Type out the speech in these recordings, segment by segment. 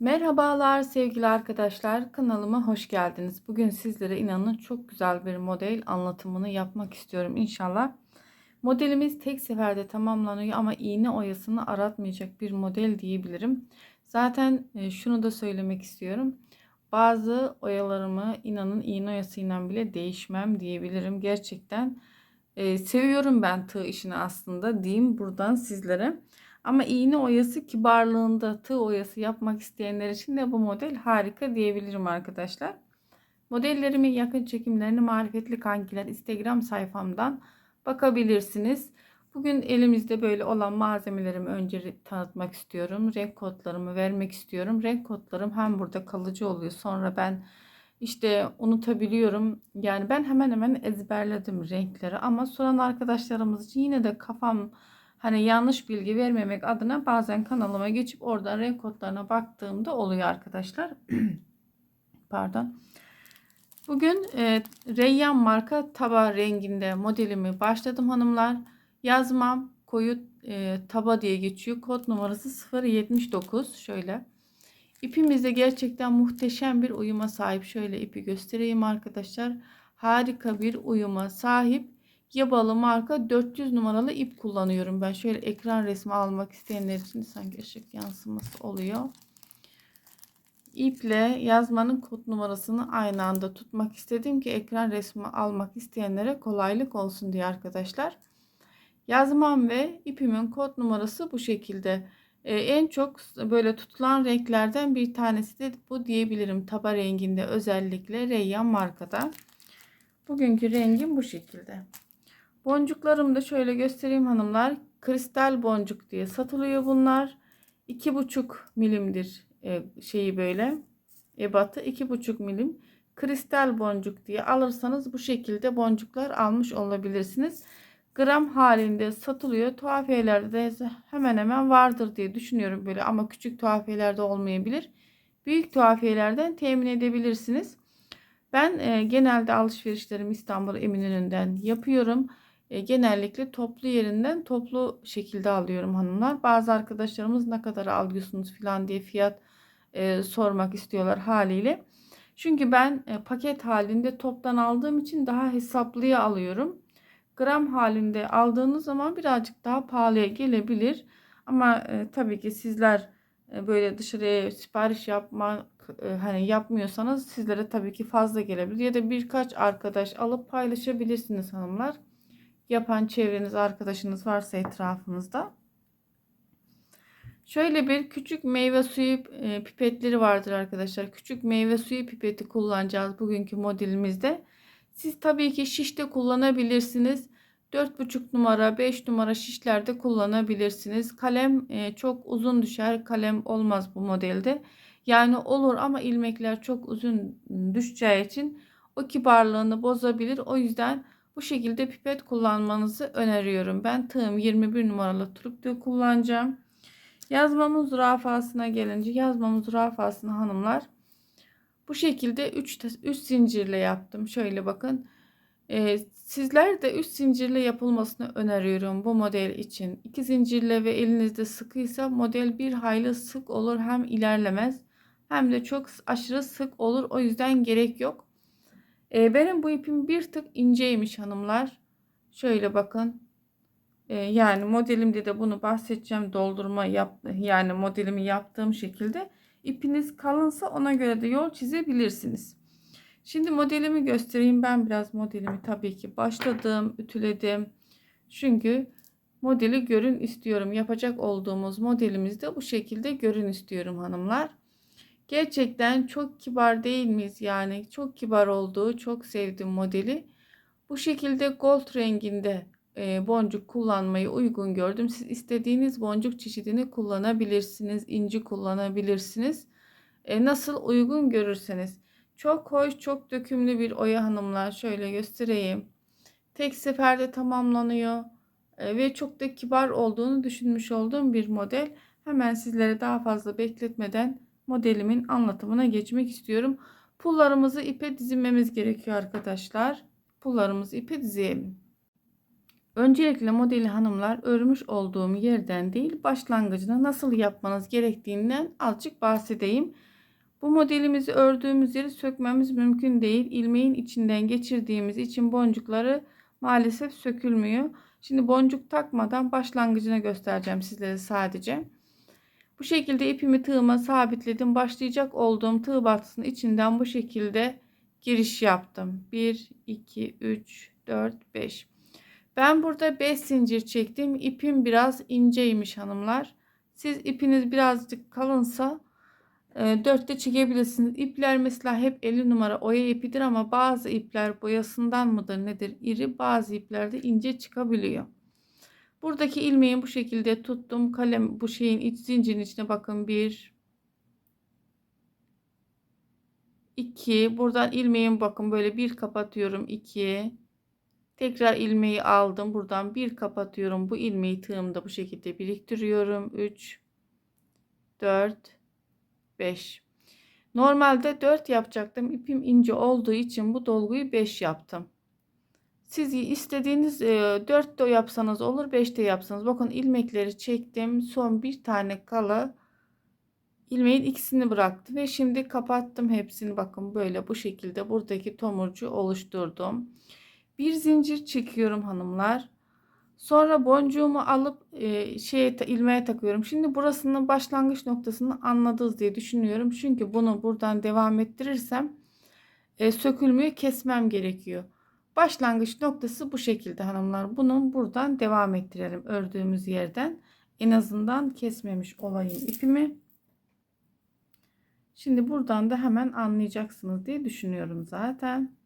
Merhabalar sevgili arkadaşlar kanalıma hoş geldiniz. Bugün sizlere inanın çok güzel bir model anlatımını yapmak istiyorum inşallah. Modelimiz tek seferde tamamlanıyor ama iğne oyasını aratmayacak bir model diyebilirim. Zaten e, şunu da söylemek istiyorum. Bazı oyalarımı inanın iğne oyasıyla bile değişmem diyebilirim. Gerçekten e, seviyorum ben tığ işini aslında diyeyim buradan sizlere. Ama iğne oyası kibarlığında tığ oyası yapmak isteyenler için de bu model harika diyebilirim arkadaşlar. Modellerimin yakın çekimlerini marifetli kankiler Instagram sayfamdan bakabilirsiniz. Bugün elimizde böyle olan malzemelerimi önce tanıtmak istiyorum. Renk kodlarımı vermek istiyorum. Renk kodlarım hem burada kalıcı oluyor. Sonra ben işte unutabiliyorum. Yani ben hemen hemen ezberledim renkleri ama soran arkadaşlarımız için yine de kafam hani yanlış bilgi vermemek adına bazen kanalıma geçip oradan renk kodlarına baktığımda oluyor arkadaşlar. Pardon. Bugün e, Reyyan marka taba renginde modelimi başladım hanımlar. Yazmam koyu e, taba diye geçiyor. Kod numarası 079 şöyle. İpimiz de gerçekten muhteşem bir uyuma sahip. Şöyle ipi göstereyim arkadaşlar. Harika bir uyuma sahip. Yabalı marka 400 numaralı ip kullanıyorum. Ben şöyle ekran resmi almak isteyenler için sanki ışık yansıması oluyor. İple yazmanın kod numarasını aynı anda tutmak istedim ki ekran resmi almak isteyenlere kolaylık olsun diye arkadaşlar. Yazmam ve ipimin kod numarası bu şekilde. Ee, en çok böyle tutulan renklerden bir tanesi de bu diyebilirim. Taba renginde özellikle Reyyan markada. Bugünkü rengim bu şekilde. Boncuklarımı da şöyle göstereyim hanımlar. Kristal boncuk diye satılıyor bunlar. 2,5 milimdir e, şeyi böyle. Ebatı 2,5 milim. Kristal boncuk diye alırsanız bu şekilde boncuklar almış olabilirsiniz. Gram halinde satılıyor. Tuhafiyelerde de hemen hemen vardır diye düşünüyorum böyle ama küçük tuhafiyelerde olmayabilir. Büyük tuhafiyelerden temin edebilirsiniz. Ben e, genelde alışverişlerimi İstanbul Eminönü'nden yapıyorum. E, genellikle toplu yerinden toplu şekilde alıyorum hanımlar. Bazı arkadaşlarımız ne kadar alıyorsunuz falan diye fiyat e, sormak istiyorlar haliyle. Çünkü ben e, paket halinde toptan aldığım için daha hesaplıya alıyorum. Gram halinde aldığınız zaman birazcık daha pahalıya gelebilir. Ama e, tabii ki sizler e, böyle dışarıya sipariş yapma e, hani yapmıyorsanız sizlere tabii ki fazla gelebilir ya da birkaç arkadaş alıp paylaşabilirsiniz hanımlar yapan çevreniz, arkadaşınız varsa etrafınızda. Şöyle bir küçük meyve suyu e, pipetleri vardır arkadaşlar. Küçük meyve suyu pipeti kullanacağız bugünkü modelimizde. Siz tabii ki şişte kullanabilirsiniz. 4,5 numara 5 numara şişlerde kullanabilirsiniz. Kalem e, çok uzun düşer. Kalem olmaz bu modelde. Yani olur ama ilmekler çok uzun düşeceği için o kibarlığını bozabilir. O yüzden bu şekilde pipet kullanmanızı öneriyorum. Ben tığım 21 numaralı tığ kullanacağım. Yazmamın zürafasına gelince yazmamın zürafasını hanımlar bu şekilde 3 3 zincirle yaptım. Şöyle bakın. Ee, sizler de 3 zincirle yapılmasını öneriyorum bu model için. 2 zincirle ve elinizde sıkıysa model bir hayli sık olur hem ilerlemez hem de çok aşırı sık olur. O yüzden gerek yok. E, benim bu ipim bir tık inceymiş hanımlar. Şöyle bakın. E, yani modelimde de bunu bahsedeceğim. Doldurma yap yani modelimi yaptığım şekilde. İpiniz kalınsa ona göre de yol çizebilirsiniz. Şimdi modelimi göstereyim. Ben biraz modelimi tabii ki başladım, ütüledim. Çünkü modeli görün istiyorum. Yapacak olduğumuz modelimizde bu şekilde görün istiyorum hanımlar. Gerçekten çok kibar değil miyiz? Yani çok kibar olduğu çok sevdim modeli. Bu şekilde gold renginde e, boncuk kullanmayı uygun gördüm. Siz istediğiniz boncuk çeşidini kullanabilirsiniz. inci kullanabilirsiniz. E, nasıl uygun görürseniz. Çok hoş, çok dökümlü bir oya hanımlar. Şöyle göstereyim. Tek seferde tamamlanıyor. E, ve çok da kibar olduğunu düşünmüş olduğum bir model. Hemen sizlere daha fazla bekletmeden modelimin anlatımına geçmek istiyorum. Pullarımızı ipe dizmemiz gerekiyor arkadaşlar. Pullarımızı ipe dizelim. Öncelikle modeli hanımlar örmüş olduğum yerden değil başlangıcına nasıl yapmanız gerektiğinden azıcık bahsedeyim. Bu modelimizi ördüğümüz yeri sökmemiz mümkün değil. İlmeğin içinden geçirdiğimiz için boncukları maalesef sökülmüyor. Şimdi boncuk takmadan başlangıcını göstereceğim sizlere sadece. Bu şekilde ipimi tığıma sabitledim. Başlayacak olduğum tığ battısının içinden bu şekilde giriş yaptım. 1, 2, 3, 4, 5. Ben burada 5 zincir çektim. İpim biraz inceymiş hanımlar. Siz ipiniz birazcık kalınsa 4'te çekebilirsiniz. İpler mesela hep 50 numara oya ipidir ama bazı ipler boyasından mıdır nedir iri bazı iplerde ince çıkabiliyor. Buradaki ilmeği bu şekilde tuttum. Kalem bu şeyin iç zincirin içine bakın. 1 2 buradan ilmeğimi bakın böyle bir kapatıyorum. 2 tekrar ilmeği aldım. Buradan bir kapatıyorum. Bu ilmeği tığımda bu şekilde biriktiriyorum. 3 4 5 Normalde 4 yapacaktım. İpim ince olduğu için bu dolguyu 5 yaptım. Siz istediğiniz 4 de yapsanız olur 5 de yapsanız. Bakın ilmekleri çektim. Son bir tane kala ilmeğin ikisini bıraktım. Ve şimdi kapattım hepsini. Bakın böyle bu şekilde buradaki tomurcu oluşturdum. Bir zincir çekiyorum hanımlar. Sonra boncuğumu alıp e, şeye ilmeğe takıyorum. Şimdi burasının başlangıç noktasını anladınız diye düşünüyorum. Çünkü bunu buradan devam ettirirsem e, sökülmüyor kesmem gerekiyor. Başlangıç noktası bu şekilde hanımlar. Bunun buradan devam ettirelim ördüğümüz yerden. En azından kesmemiş olayım ipimi. Şimdi buradan da hemen anlayacaksınız diye düşünüyorum zaten.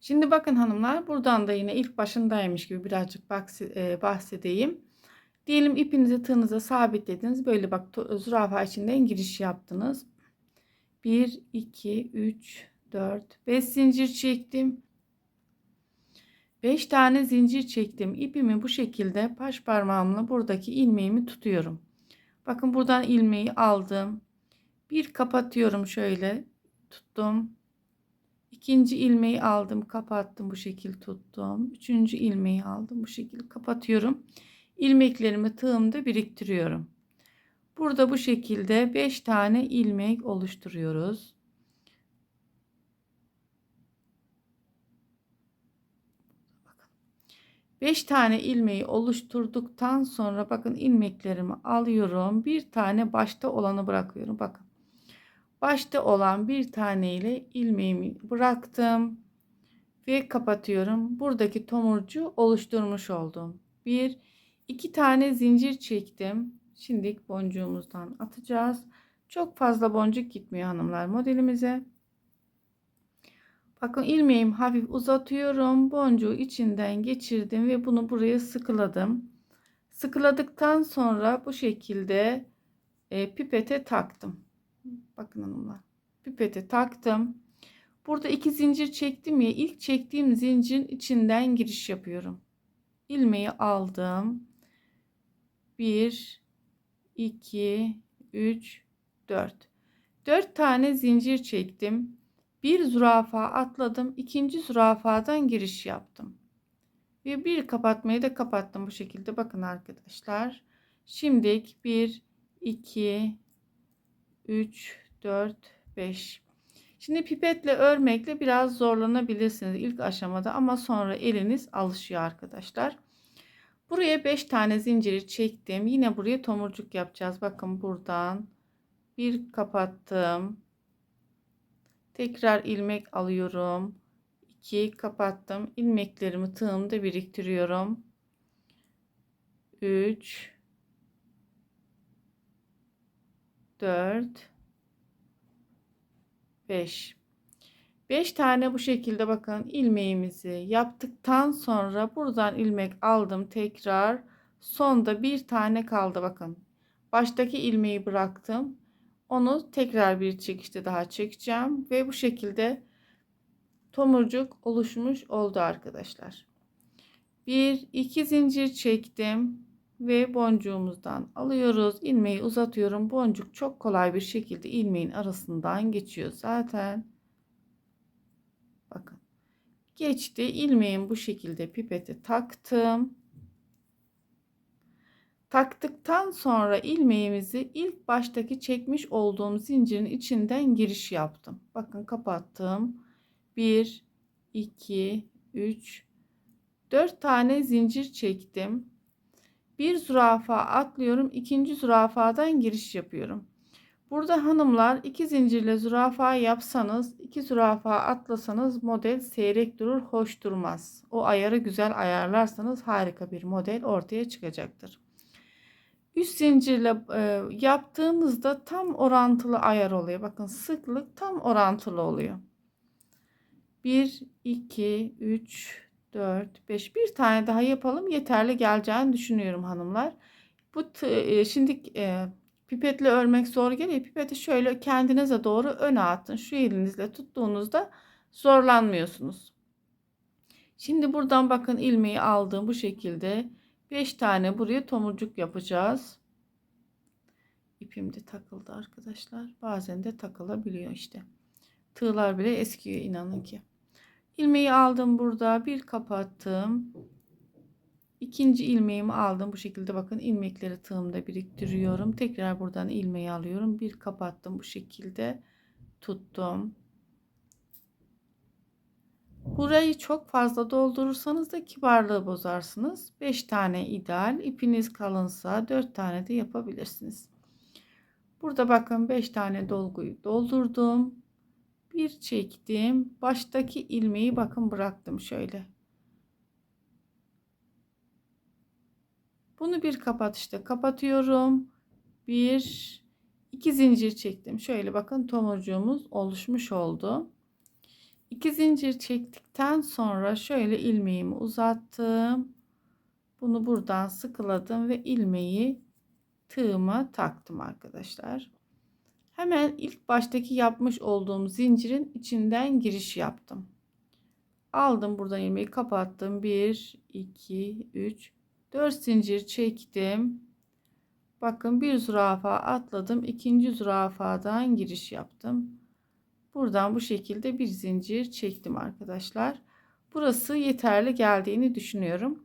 Şimdi bakın hanımlar buradan da yine ilk başındaymış gibi birazcık e, bahsedeyim. Diyelim ipinizi tığınıza sabitlediniz. Böyle bak zürafa içinden giriş yaptınız. 1, 2, 3, 4, 5 zincir çektim. 5 tane zincir çektim. İpimi bu şekilde baş parmağımla buradaki ilmeğimi tutuyorum. Bakın buradan ilmeği aldım. Bir kapatıyorum şöyle. Tuttum. İkinci ilmeği aldım, kapattım bu şekilde tuttum. Üçüncü ilmeği aldım bu şekilde kapatıyorum ilmeklerimi tığımda biriktiriyorum. Burada bu şekilde 5 tane ilmek oluşturuyoruz. Beş tane ilmeği oluşturduktan sonra bakın ilmeklerimi alıyorum. Bir tane başta olanı bırakıyorum. Bakın. Başta olan bir tane ile ilmeğimi bıraktım ve kapatıyorum. Buradaki tomurcu oluşturmuş oldum. Bir 2 tane zincir çektim. Şimdi boncuğumuzdan atacağız. Çok fazla boncuk gitmiyor hanımlar modelimize. Bakın ilmeğimi hafif uzatıyorum. Boncuğu içinden geçirdim ve bunu buraya sıkıladım. Sıkıladıktan sonra bu şekilde e, pipete taktım. Bakın hanımlar. Pipete taktım. Burada iki zincir çektim ya. İlk çektiğim zincirin içinden giriş yapıyorum. İlmeği aldım. 1 2 3 4 4 tane zincir çektim. Bir zürafa atladım. ikinci zürafadan giriş yaptım. Ve bir kapatmayı da kapattım bu şekilde. Bakın arkadaşlar. Şimdi 1 2 3 4 5 Şimdi pipetle örmekle biraz zorlanabilirsiniz ilk aşamada ama sonra eliniz alışıyor arkadaşlar. Buraya 5 tane zinciri çektim. Yine buraya tomurcuk yapacağız. Bakın buradan bir kapattım. Tekrar ilmek alıyorum. 2 kapattım. İlmeklerimi tığımda biriktiriyorum. 3 4 5 5 tane bu şekilde bakın ilmeğimizi yaptıktan sonra buradan ilmek aldım tekrar. Sonda bir tane kaldı bakın. Baştaki ilmeği bıraktım. Onu tekrar bir çekişte daha çekeceğim ve bu şekilde tomurcuk oluşmuş oldu arkadaşlar. Bir iki zincir çektim. ve boncuğumuzdan alıyoruz. ilmeği uzatıyorum. Boncuk çok kolay bir şekilde ilmeğin arasından geçiyor zaten. Geçti. ilmeğin bu şekilde pipeti taktım. Taktıktan sonra ilmeğimizi ilk baştaki çekmiş olduğum zincirin içinden giriş yaptım. Bakın kapattım. 1 2 3 4 tane zincir çektim. Bir zürafa atlıyorum. ikinci zürafadan giriş yapıyorum. Burada hanımlar iki zincirle zürafa yapsanız, iki zürafa atlasanız model seyrek durur, hoş durmaz. O ayarı güzel ayarlarsanız harika bir model ortaya çıkacaktır. Üst zincirle e, yaptığımızda tam orantılı ayar oluyor. Bakın sıklık tam orantılı oluyor. 1, 2, 3, 4, 5. Bir tane daha yapalım. Yeterli geleceğini düşünüyorum hanımlar. Bu e, şimdi e, pipetle örmek zor geliyor. Pipeti şöyle kendinize doğru öne atın. Şu elinizle tuttuğunuzda zorlanmıyorsunuz. Şimdi buradan bakın ilmeği aldım bu şekilde. 5 tane buraya tomurcuk yapacağız. İpim de takıldı arkadaşlar. Bazen de takılabiliyor işte. Tığlar bile eskiyor inanın ki. İlmeği aldım burada. Bir kapattım. İkinci ilmeğimi aldım. Bu şekilde bakın ilmekleri tığımda biriktiriyorum. Tekrar buradan ilmeği alıyorum. Bir kapattım bu şekilde. Tuttum. Burayı çok fazla doldurursanız da kibarlığı bozarsınız. 5 tane ideal. İpiniz kalınsa 4 tane de yapabilirsiniz. Burada bakın 5 tane dolguyu doldurdum. Bir çektim. Baştaki ilmeği bakın bıraktım şöyle. Bunu bir kapatışta kapatıyorum. Bir, iki zincir çektim. Şöyle bakın tomurcuğumuz oluşmuş oldu. İki zincir çektikten sonra şöyle ilmeğimi uzattım. Bunu buradan sıkıladım ve ilmeği tığıma taktım arkadaşlar. Hemen ilk baştaki yapmış olduğum zincirin içinden giriş yaptım. Aldım buradan ilmeği kapattım. 1 2 3 4 zincir çektim. Bakın bir zürafa atladım. ikinci zürafadan giriş yaptım. Buradan bu şekilde bir zincir çektim arkadaşlar. Burası yeterli geldiğini düşünüyorum.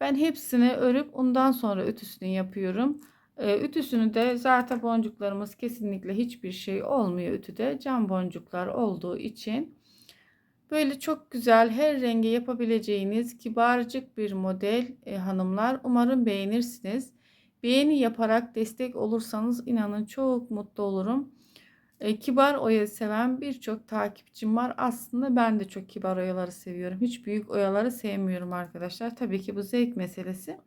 Ben hepsini örüp ondan sonra ütüsünü yapıyorum. Ee, ütüsünü de zaten boncuklarımız kesinlikle hiçbir şey olmuyor ütüde. Cam boncuklar olduğu için böyle çok güzel her renge yapabileceğiniz kibarcık bir model e, hanımlar. Umarım beğenirsiniz. Beğeni yaparak destek olursanız inanın çok mutlu olurum. E, kibar oya seven birçok takipçim var. Aslında ben de çok kibar oyaları seviyorum. Hiç büyük oyaları sevmiyorum arkadaşlar. Tabii ki bu zevk meselesi.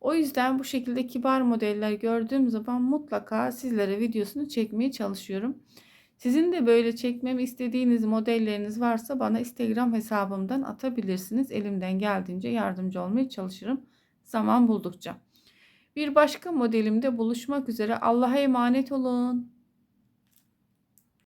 O yüzden bu şekilde kibar modeller gördüğüm zaman mutlaka sizlere videosunu çekmeye çalışıyorum. Sizin de böyle çekmemi istediğiniz modelleriniz varsa bana Instagram hesabımdan atabilirsiniz. Elimden geldiğince yardımcı olmaya çalışırım zaman buldukça. Bir başka modelimde buluşmak üzere. Allah'a emanet olun.